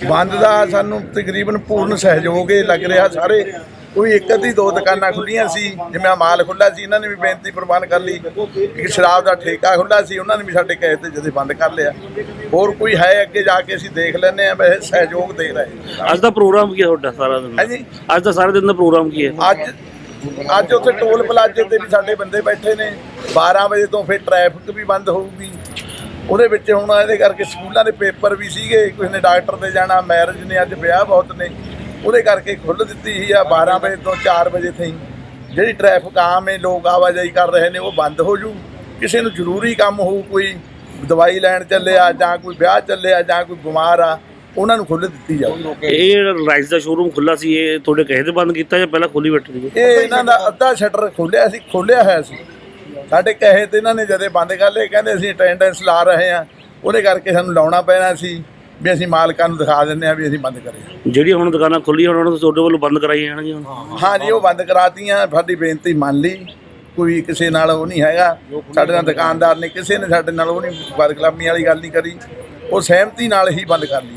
ਬੰਦ ਦਾ ਸਾਨੂੰ ਤਕਰੀਬਨ ਪੂਰਨ ਸਹਿਯੋਗ ਇਹ ਲੱਗ ਰਿਹਾ ਸਾਰੇ। ਕੋਈ ਇੱਕ ਅੱਧੀ ਦੋ ਦੁਕਾਨਾਂ ਖੁੱਲੀਆਂ ਸੀ ਜਿਵੇਂ ਮਾਲ ਖੁੱਲਾ ਸੀ ਇਹਨਾਂ ਨੇ ਵੀ ਬੇਨਤੀ ਪ੍ਰਵਾਨ ਕਰ ਲਈ। ਇੱਕ ਸ਼ਰਾਬ ਦਾ ਠੇਕਾ ਖੁੱਲਾ ਸੀ ਉਹਨਾਂ ਨੇ ਵੀ ਸਾਡੇ ਕਹੇ ਤੇ ਜਦੇ ਬੰਦ ਕਰ ਲਿਆ। ਹੋਰ ਕੋਈ ਹੈ ਅੱਗੇ ਜਾ ਕੇ ਅਸੀਂ ਦੇਖ ਲੈਂਦੇ ਆ ਵੈਸੇ ਸਹਿਯੋਗ ਦੇ ਰਹੇ ਅੱਜ ਦਾ ਪ੍ਰੋਗਰਾਮ ਕੀ ਹੈ ਤੁਹਾਡਾ ਸਾਰਾ ਦਿਨ ਹਾਂਜੀ। ਅੱਜ ਦਾ ਸਾਰੇ ਦਿਨ ਦਾ ਪ੍ਰੋਗਰਾਮ ਕੀ ਹੈ? ਅੱਜ ਅੱਜ ਉੱਥੇ ਟੋਲ ਪਲਾਜ਼ੇ ਤੇ ਵੀ ਸਾਡੇ ਬੰਦੇ ਬੈਠੇ ਨੇ। 12 ਵਜੇ ਤੋਂ ਫਿਰ ਟ੍ਰੈਫਿਕ ਵੀ ਬੰਦ ਹੋਊਗੀ। ਉਹਦੇ ਵਿੱਚ ਹੁਣ ਇਹਦੇ ਕਰਕੇ ਸਕੂਲਾਂ ਦੇ ਪੇਪਰ ਵੀ ਸੀਗੇ ਕਿਸੇ ਨੇ ਡਾਕਟਰ ਤੇ ਜਾਣਾ ਮੈਰਿਜ ਨੇ ਅੱਜ ਵਿਆਹ ਬਹੁਤ ਨੇ ਉਹਦੇ ਕਰਕੇ ਖੁੱਲ੍ਹ ਦਿੱਤੀ ਸੀ ਆ 12 ਵਜੇ ਤੋਂ 4 ਵਜੇ ਤਾਈਂ। ਜਿਹੜੀ ਟ੍ਰੈਫਿਕ ਆਮ ਹੈ ਲੋਕ ਆਵਾਜਾਈ ਕਰ ਰਹੇ ਨੇ ਉਹ ਬੰਦ ਹੋ ਜੂ। ਕਿਸੇ ਨੂੰ ਜ਼ਰੂਰੀ ਕੰਮ ਹੋਊ ਕੋਈ ਦਵਾਈ ਲੈਣ ਚੱਲਿਆ ਜਾਂ ਕੋਈ ਵਿਆਹ ਚੱਲਿਆ ਜਾਂ ਕੋਈ ਬਿਮਾਰ ਆ ਉਹਨਾਂ ਨੂੰ ਖੁੱਲ੍ਹ ਦਿੱਤੀ ਜਾਊ। ਇਹ ਜਿਹੜਾ ਰਾਈਸ ਦਾ ਸ਼ੋਰੂਮ ਖੁੱਲਾ ਸੀ ਇਹ ਤੁਹਾਡੇ ਕਹੇ ਤੇ ਬੰਦ ਕੀਤਾ ਜਾਂ ਪਹਿਲਾਂ ਖੋਲੀ ਬੈਠੀ ਸੀ? ਇਹ ਇਹਨਾਂ ਦਾ ਅੱਧਾ ਸ਼ਟਰ ਖੋਲਿਆ ਸੀ ਖੋਲਿਆ ਹੋਇਆ ਸੀ। ਸਾਡੇ ਕਹੇ ਤੇ ਇਹਨਾਂ ਨੇ ਜਦੇ ਬੰਦ ਕਰ ਲਏ ਕਹਿੰਦੇ ਅਸੀਂ ਅਟੈਂਡੈਂਸ ਲਾ ਰਹੇ ਹਾਂ ਉਹਦੇ ਕਰਕੇ ਸਾਨੂੰ ਲਾਉਣਾ ਪੈਣਾ ਸੀ ਵੀ ਅਸੀਂ ਮਾਲਕਾਂ ਨੂੰ ਦਿਖਾ ਦਿੰਦੇ ਹਾਂ ਵੀ ਅਸੀਂ ਬੰਦ ਕਰੇ। ਜਿਹੜੀਆਂ ਹੁਣ ਦੁਕਾਨਾਂ ਖੁੱਲੀਆਂ ਉਹਨਾਂ ਨੂੰ ਤੁਹਾਡੇ ਵੱਲੋਂ ਬੰਦ ਕਰਾਈਆਂ ਜਾਣਗੀਆਂ ਹੁਣ? ਹਾਂ ਜੀ ਉਹ ਬੰਦ ਕਰਾਤੀਆਂ ਸਾਡੀ ਬੇਨਤੀ ਮੰਨ ਲਈ ਕੋਈ ਕਿਸੇ ਨਾਲ ਉਹ ਨਹੀਂ ਹੈਗਾ। ਸਾਡੇ ਨਾਲ ਦੁਕਾਨਦਾਰ ਨੇ ਕਿਸੇ ਨੇ ਸਾਡੇ ਨਾਲ ਉਹ ਨਹੀਂ ਬਦਕਲਾਮੀ ਵਾਲੀ ਗੱਲ ਨਹੀਂ ਕਰੀ ਉਹ ਸਹਿਮਤੀ ਨਾਲ ਹੀ ਬੰਦ ਕਰ ਲਈ